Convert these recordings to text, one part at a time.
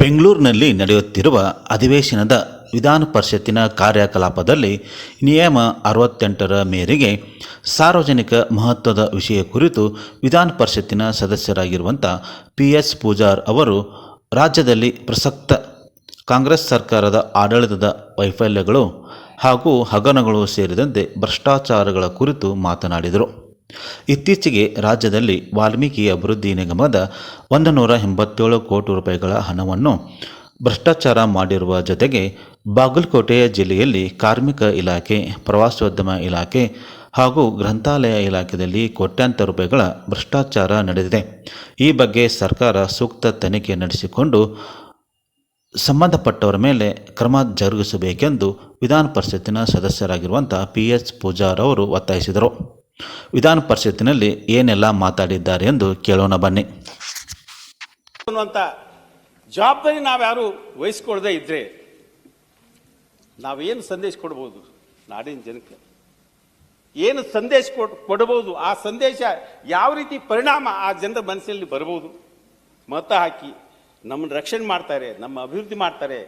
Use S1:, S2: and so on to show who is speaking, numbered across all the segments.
S1: ಬೆಂಗಳೂರಿನಲ್ಲಿ ನಡೆಯುತ್ತಿರುವ ಅಧಿವೇಶನದ ವಿಧಾನ ಪರಿಷತ್ತಿನ ಕಾರ್ಯಕಲಾಪದಲ್ಲಿ ನಿಯಮ ಅರವತ್ತೆಂಟರ ಮೇರೆಗೆ ಸಾರ್ವಜನಿಕ ಮಹತ್ವದ ವಿಷಯ ಕುರಿತು ವಿಧಾನ ಪರಿಷತ್ತಿನ ಸದಸ್ಯರಾಗಿರುವಂಥ ಪಿ ಎಸ್ ಪೂಜಾರ್ ಅವರು ರಾಜ್ಯದಲ್ಲಿ ಪ್ರಸಕ್ತ ಕಾಂಗ್ರೆಸ್ ಸರ್ಕಾರದ ಆಡಳಿತದ ವೈಫಲ್ಯಗಳು ಹಾಗೂ ಹಗರಣಗಳು ಸೇರಿದಂತೆ ಭ್ರಷ್ಟಾಚಾರಗಳ ಕುರಿತು ಮಾತನಾಡಿದರು. ಇತ್ತೀಚೆಗೆ ರಾಜ್ಯದಲ್ಲಿ ವಾಲ್ಮೀಕಿ ಅಭಿವೃದ್ಧಿ ನಿಗಮದ ಒಂದು ನೂರ ಎಂಬತ್ತೇಳು ಕೋಟಿ ರೂಪಾಯಿಗಳ ಹಣವನ್ನು ಭ್ರಷ್ಟಾಚಾರ ಮಾಡಿರುವ ಜೊತೆಗೆ ಬಾಗಲಕೋಟೆ ಜಿಲ್ಲೆಯಲ್ಲಿ ಕಾರ್ಮಿಕ ಇಲಾಖೆ, ಪ್ರವಾಸೋದ್ಯಮ ಇಲಾಖೆ ಹಾಗೂ ಗ್ರಂಥಾಲಯ ಇಲಾಖೆಯಲ್ಲಿ ಕೋಟ್ಯಾಂತರ ರೂಪಾಯಿಗಳ ಭ್ರಷ್ಟಾಚಾರ ನಡೆದಿದೆ. ಈ ಬಗ್ಗೆ ಸರ್ಕಾರ ಸೂಕ್ತ ತನಿಖೆ ನಡೆಸಿಕೊಂಡು ಸಂಬಂಧಪಟ್ಟವರ ಮೇಲೆ ಕ್ರಮ ಜರುಗಿಸಬೇಕೆಂದು ವಿಧಾನ ಪರಿಷತ್ತಿನ ಸದಸ್ಯರಾಗಿರುವಂಥ ಪಿ ಎಚ್ ಪೂಜಾರವರು ಒತ್ತಾಯಿಸಿದರು. ವಿಧಾನ ಪರಿಷತ್ತಿನಲ್ಲಿ ಏನೆಲ್ಲ ಮಾತಾಡಿದ್ದಾರೆ ಎಂದು ಕೇಳೋಣ ಬನ್ನಿ.
S2: ಜವಾಬ್ದಾರಿ ನಾವ್ಯಾರು ವಹಿಸ್ಕೊಳ್ದೇ ಇದ್ರೆ ನಾವೇನು ಸಂದೇಶ ಕೊಡ್ಬೋದು ನಾಡಿನ ಜನಕ್ಕೆ? ಏನು ಸಂದೇಶ ಕೊಡ್ ಕೊಡಬಹುದು ಆ ಸಂದೇಶ ಯಾವ ರೀತಿ ಪರಿಣಾಮ ಆ ಜನರ ಮನಸ್ಸಿನಲ್ಲಿ ಬರ್ಬೋದು? ಮತ ಹಾಕಿ ನಮ್ಮನ್ನು ರಕ್ಷಣೆ ಮಾಡ್ತಾರೆ, ನಮ್ಮ ಅಭಿವೃದ್ಧಿ ಮಾಡ್ತಾರೆ,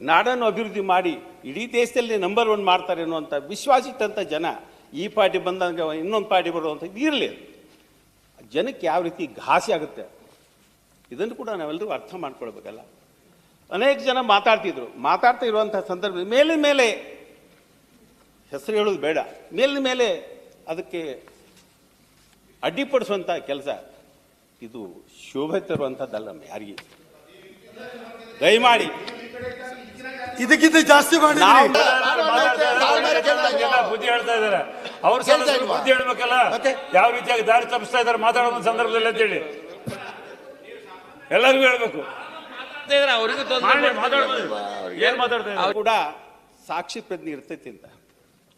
S2: ನಾಡನ್ನು ಅಭಿವೃದ್ಧಿ ಮಾಡಿ ಇಡೀ ದೇಶದಲ್ಲಿ ನಂಬರ್ ಒನ್ ಮಾಡ್ತಾರೆ ಅನ್ನುವಂಥ ವಿಶ್ವಾಸಿಟ್ಟಂಥ ಜನ ಈ ಪಾರ್ಟಿ ಬಂದಾಗ ಇನ್ನೊಂದು ಪಾರ್ಟಿ ಬರುವಂಥ ಇರಲಿ. ಜನಕ್ಕೆ ಯಾವ ರೀತಿ ಘಾಸಿ ಆಗುತ್ತೆ? ಇದನ್ನು ಕೂಡ ನಾವೆಲ್ಲರೂ ಅರ್ಥ ಮಾಡ್ಕೊಳ್ಬೇಕಲ್ಲ. ಅನೇಕ ಜನ ಮಾತಾಡ್ತಿದ್ರು. ಮಾತಾಡ್ತಾ ಇರುವಂಥ ಸಂದರ್ಭ ಮೇಲಿನ ಮೇಲೆ ಹೆಸರು ಹೇಳೋದು ಬೇಡ. ಮೇಲಿನ ಮೇಲೆ ಅದಕ್ಕೆ ಅಡ್ಡಿಪಡಿಸುವಂಥ ಕೆಲಸ. ಇದು ಶೋಭೆ ತರುವಂಥದ್ದಲ್ಲ ಯಾರಿಗೆ? ದಯಮಾಡಿ.
S3: ಇದಕ್ಕಿಂತ ಜಾಸ್ತಿ ಮಾಡಿದ್ರಿ
S2: ನಾವು
S4: ಬುದ್ಧಿ ಹೇಳ್ತಾ ಇದಾರೆ. ಅವ್ರ ಸದಸ್ಯರು ಬುದ್ಧಿ ಹೇಳ್ಬೇಕಲ್ಲ? ಯಾವ ರೀತಿಯಾಗಿ ದಾರಿ ತಪ್ಪಿಸ್ತಾ ಇದಾರೆ ಮಾತಾಡೋ ಸಂದರ್ಭದಲ್ಲಿ ಅಂತೇಳಿ. ಎಲ್ಲರಿಗೂ ಹೇಳ್ಬೇಕು. ಏನ್ ಇದ್ದಾರೆ?
S2: ಕೂಡ ಸಾಕ್ಷಿ ಪ್ರಜ್ಞೆ ಇರ್ತೈತಿ ಅಂತ.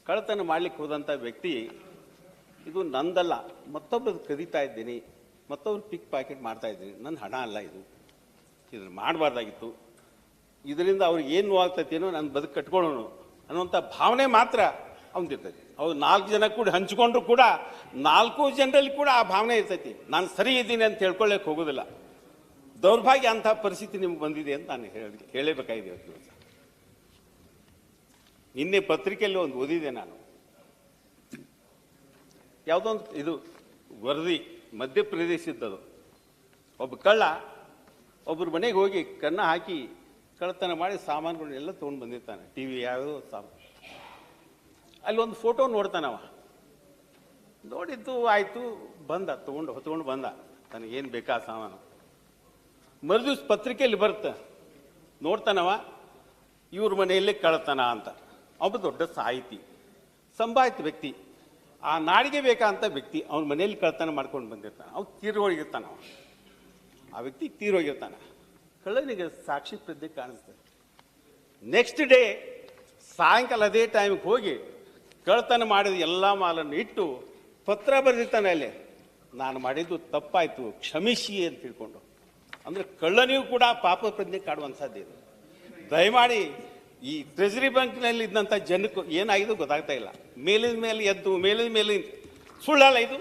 S2: ಕಳ್ಳತನ ಮಾಡ್ಲಿಕ್ಕೆ ಹೋದಂಥ ವ್ಯಕ್ತಿ ಇದು ನಂದಲ್ಲ ಮತ್ತೊಬ್ಬರು ಕದೀತಾ ಇದ್ದೀನಿ ಮತ್ತೊಬ್ರು ಪಿಕ್ ಪ್ಯಾಕೆಟ್ ಮಾಡ್ತಾ ಇದ್ದೀನಿ. ನನ್ನ ಹಣ ಅಲ್ಲ ಇದು. ಇದನ್ನ ಮಾಡಬಾರ್ದಾಗಿತ್ತು. ಇದರಿಂದ ಅವ್ರಿಗೆ ಏನು ನೋವಾಗ್ತೈತೇನೋ ನಾನು ಬದುಕು ಕಟ್ಕೊಳ್ಳೋನು ಅನ್ನುವಂಥ ಭಾವನೆ ಮಾತ್ರ ಅವನಿರ್ತೈತಿ ಅವ್ರು ನಾಲ್ಕು ಜನ ಕೂಡ ಹಂಚ್ಕೊಂಡ್ರು ಕೂಡ ನಾಲ್ಕು ಜನರಲ್ಲಿ ಕೂಡ ಆ ಭಾವನೆ ಇರ್ತೈತಿ. ನಾನು ಸರಿ ಇದ್ದೀನಿ ಅಂತ ಹೇಳ್ಕೊಳ್ಳೋಕೆ ಹೋಗೋದಿಲ್ಲ. ದೌರ್ಭಾಗ್ಯ ಅಂಥ ಪರಿಸ್ಥಿತಿ ನಿಮ್ಗೆ ಬಂದಿದೆ ಅಂತ ನಾನು ಹೇಳಿ, ಹೇಳಬೇಕಾಗಿದೆ ಇವತ್ತು ನಿನ್ನೆ ಪತ್ರಿಕೆಯಲ್ಲಿ ಒಂದು ಓದಿದೆ ನಾನು. ಯಾವುದೋ ಒಂದು ಇದು ವರದಿ ಮಧ್ಯಪ್ರದೇಶದ್ದು ಒಬ್ಬ ಕಳ್ಳ ಒಬ್ಬರು ಮನೆಗೆ ಹೋಗಿ ಕನ್ನ ಹಾಕಿ, ಕಳ್ಳತನ ಮಾಡಿ ಸಾಮಾನುಗಳನ್ನೆಲ್ಲ ತೊಗೊಂಡು ಬಂದಿರ್ತಾನೆ. ಟಿ ವಿ ಯಾವುದೋ ಸಾಮಾನು. ಅಲ್ಲಿ ಒಂದು ಫೋಟೋ ನೋಡ್ತಾನವ ನೋಡಿದ್ದು ಆಯಿತು, ಬಂದ, ತೊಗೊಂಡು ಹೊತ್ಕೊಂಡು ಬಂದ. ತನಗೇನು ಬೇಕಾ ಸಾಮಾನು? ಮರುದಿವ್ಸ ಪತ್ರಿಕೆಯಲ್ಲಿ ಬರುತ್ತೆ. ನೋಡ್ತಾನವ ಇವ್ರ ಮನೆಯಲ್ಲೇ ಕಳ್ತನ ಅಂತ. ಒಬ್ಬ ದೊಡ್ಡ ಸಾಹಿತಿ, ಸಂಭಾಯಿತ ವ್ಯಕ್ತಿ. ಆ ನಾಡಿಗೆ ಬೇಕಾಂತ ವ್ಯಕ್ತಿ ಅವನ ಮನೆಯಲ್ಲಿ ಕಳ್ತಾನ ಮಾಡ್ಕೊಂಡು ಬಂದಿರ್ತಾನೆ. ಅವ್ನು ತೀರ್ಹೋಗಿರ್ತಾನ ಅವ. ಆ ವ್ಯಕ್ತಿ ತೀರೋಗಿರ್ತಾನೆ ಕಳ್ಳನಿಗೆ ಸಾಕ್ಷಿ ಪ್ರಜ್ಞೆ ಕಾಣಿಸ್ತದೆ ನೆಕ್ಸ್ಟ್ ಡೇ ಸಾಯಂಕಾಲ ಅದೇ ಟೈಮ್ಗೆ ಹೋಗಿ ಕಳ್ತನ ಮಾಡಿದ ಎಲ್ಲ ಮಾಲನ್ನು ಇಟ್ಟು ಪತ್ರ ಬರೆದಿರ್ತಾನೆ ಅಲ್ಲಿ. ನಾನು ಮಾಡಿದ್ದು ತಪ್ಪಾಯಿತು, ಕ್ಷಮಿಸಿ ಅಂತ ತಿಳ್ಕೊಂಡು. ಅಂದರೆ ಕಳ್ಳನಿಗೂ ಕೂಡ ಪಾಪ ಪ್ರಜ್ಞೆ ಕಾಡುವಂಥದ್ದು ಇದು. ದಯಮಾಡಿ ಈ ಟ್ರೆಜರಿ ಬ್ಯಾಂಕ್ನಲ್ಲಿ ಇದ್ದಂಥ ಜನಕ್ಕೆ ಏನಾಗಿದೆ ಗೊತ್ತಾಗ್ತಾ ಇಲ್ಲ. ಮೇಲಿನ ಮೇಲೆ ಎದ್ದು, ಮೇಲಿನ ಮೇಲೆ ಸುಳ್ಳಲ್ಲ ಇದು.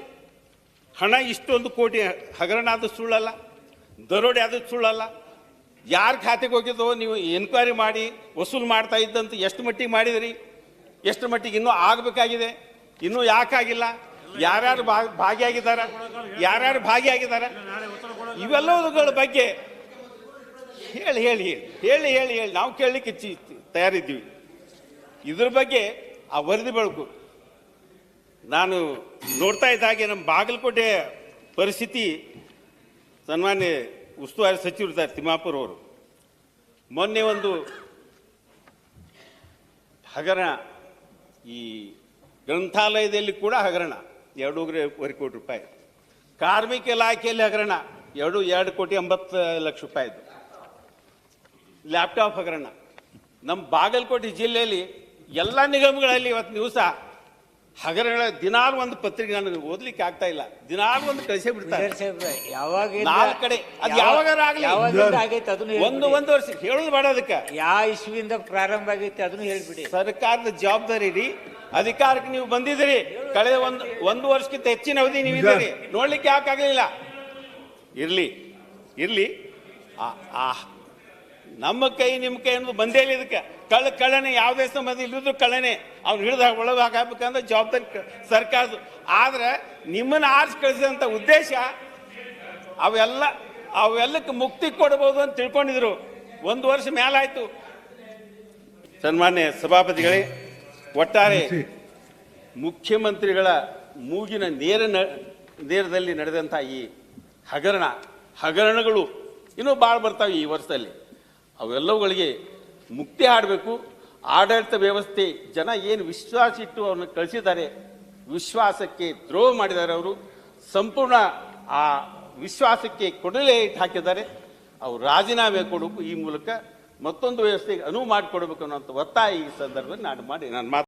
S2: ಹಣ ಇಷ್ಟೊಂದು ಕೋಟಿ ಹಗರಣ ಆದ ಸುಳ್ಳಲ್ಲ. ದರೋಡೆ ಆದ ಸುಳ್ಳಲ್ಲ. ಯಾರ ಖಾತೆಗೆ ಹೋಗಿದ್ದೋ ನೀವು ಎನ್ಕ್ವೈರಿ ಮಾಡಿ, ವಸೂಲು ಮಾಡ್ತಾ ಇದ್ದಂತ ಎಷ್ಟು ಮಟ್ಟಿಗೆ ಮಾಡಿದಿರಿ? ಎಷ್ಟು ಮಟ್ಟಿಗೆ ಇನ್ನೂ ಆಗಬೇಕಾಗಿದೆ? ಇನ್ನೂ ಯಾಕಾಗಿಲ್ಲ? ಯಾರ್ಯಾರು ಭಾಗಿಯಾಗಿದ್ದಾರ? ಯಾರ್ಯಾರು ಭಾಗಿಯಾಗಿದ್ದಾರೆ? ಇವೆಲ್ಲವುಗಳ ಬಗ್ಗೆ ಹೇಳಿ ಹೇಳಿ ಹೇಳಿ ಹೇಳಿ ಹೇಳಿ. ನಾವು ಕೇಳಲಿಕ್ಕೆ ತಯಾರಿದ್ದೀವಿ. ಇದ್ರ ಬಗ್ಗೆ ಆ ವರದಿ ಬೆಳಕು. ನಾನು ನೋಡ್ತಾ ಇದ್ದ ಹಾಗೆ ನಮ್ಮ ಬಾಗಲಕೋಟೆ ಪರಿಸ್ಥಿತಿ ಸನ್ಮಾನ್ಯ ಉಸ್ತುವಾರಿ ಸಚಿವರು ಇದ್ದಾರೆ, ತಿಮ್ಮಾಪುರ ಅವರು. ಮೊನ್ನೆ ಒಂದು ಹಗರಣ ಈ ಗ್ರಂಥಾಲಯದಲ್ಲಿ ಕೂಡ ಹಗರಣ. ಎರಡೂವರೆ ಕೋಟಿ ರೂಪಾಯಿ ಕಾರ್ಮಿಕ ಇಲಾಖೆಯಲ್ಲಿ ಹಗರಣ. ಎರಡು ಎರಡು ಕೋಟಿ ಎಂಬತ್ತು ಲಕ್ಷ ರೂಪಾಯಿ ರೂಪಾಯಿದು ಲ್ಯಾಪ್ಟಾಪ್ ಹಗರಣ. ನಮ್ಮ ಬಾಗಲಕೋಟೆ ಜಿಲ್ಲೆಯಲ್ಲಿ ಎಲ್ಲ ನಿಗಮಗಳಲ್ಲಿ ಇವತ್ತು ದಿವಸ ಹಗರಣ ದಿನಾಲು ಒಂದು ಪತ್ರಿಕೆ ನನಗೆ ಓದ್ಲಿಕ್ಕೆ ಆಗ್ತಾ ಇಲ್ಲ. ದಿನಾಲು ಒಂದು ಕಳಿಸೇ ಬಿಡ್ತಾರೆ.
S5: ಯಾವಾಗ
S2: ನಾಲ್ಕು ಕಡೆ. ಅದು ಯಾವಾಗಾರ ಆಗಲಿ.
S5: ಯಾವಾಗ ಆಗೈತೆ ಅದನ್ನು
S2: ಒಂದು ಒಂದು ವರ್ಷ. ಹೇಳೋದು ಬೇಡ ಅದಕ್ಕೆ.
S5: ಯಾವ ಇಸ್ವಿಯಿಂದ ಪ್ರಾರಂಭ ಆಗೈತೆ ಅದನ್ನು ಹೇಳ್ಬಿಡಿ.
S2: ಸರ್ಕಾರದ ಜವಾಬ್ದಾರಿ ರೀ. ಅಧಿಕಾರಕ್ಕೆ ನೀವು ಬಂದಿದ್ದೀರಿ. ಕಳೆದ ಒಂದು ಒಂದು ವರ್ಷಕ್ಕಿಂತ ಹೆಚ್ಚಿನ ಅವಧಿ ನೀವು ಇದ್ದೀರಿ ನೋಡ್ಲಿಕ್ಕೆ ಯಾಕಾಗಲಿಲ್ಲ ಇರ್ಲಿ. ಇರ್ಲಿ. ಆ- ಆ ನಮ್ಮ ಕೈ ನಿಮ್ಮ ಕೈ ಅನ್ನೋದು ಬಂದೇ ಇಲ್ಲ ಇದಕ್ಕೆ. ಕಳ್ಳ ಕಳ್ಳನೆ ಯಾವುದೇ ಸಂಬಂಧ ಇಲ್ಲದ್ರು ಕಳ್ಳನೆ ಅವ್ನು ಹಿಡಿದ ಒಳಗೆ ಹಾಕಬೇಕಂದ್ರೆ ಜವಾಬ್ದಾರಿ ಸರ್ಕಾರದ ಆದ್ರೆ ನಿಮ್ಮನ್ನ ಆರಿಸಿ ಕಳಿಸಿದಂಥ ಉದ್ದೇಶ ಅವೆಲ್ಲ ಅವೆಲ್ಲಕ್ಕೆ ಮುಕ್ತಿ ಕೊಡಬಹುದು ಅಂತ ತಿಳ್ಕೊಂಡಿದ್ರು. ಒಂದು ವರ್ಷ ಮೇಲಾಯ್ತು ಸನ್ಮಾನ್ಯ ಸಭಾಪತಿಗಳೇ ಒಟ್ಟಾರೆ ಮುಖ್ಯಮಂತ್ರಿಗಳ ಮೂಗಿನ ನೇರ ನೇರದಲ್ಲಿ ನಡೆದಂಥ ಈ ಹಗರಣ ಹಗರಣಗಳು ಇನ್ನೂ ಭಾಳ ಬರ್ತಾವೆ ಈ ವರ್ಷದಲ್ಲಿ. ಅವೆಲ್ಲವುಗಳಿಗೆ ಮುಕ್ತಿ ಆಡಬೇಕು ಆಡಳಿತ ವ್ಯವಸ್ಥೆ, ಜನ ಏನು ವಿಶ್ವಾಸ ಇಟ್ಟು ಅವ್ರನ್ನ ಕಳಿಸಿದ್ದಾರೆ, ವಿಶ್ವಾಸಕ್ಕೆ ದ್ರೋಹ ಮಾಡಿದ್ದಾರೆ ಅವರು, ಸಂಪೂರ್ಣ ಆ ವಿಶ್ವಾಸಕ್ಕೆ ಕೊಡಲೇ ಇಟ್ಟು ಹಾಕಿದ್ದಾರೆ. ಅವ್ರು ರಾಜೀನಾಮೆ ಕೊಡಬೇಕು ಈ ಮೂಲಕ ಮತ್ತೊಂದು ವ್ಯವಸ್ಥೆಗೆ ಅನುವು ಮಾಡಿಕೊಡ್ಬೇಕು ಅನ್ನೋಂಥ ಒತ್ತಾಯ ಈ ಸಂದರ್ಭದಲ್ಲಿ ನಾನು ಮಾಡಿ ನಾನು ಮಾತು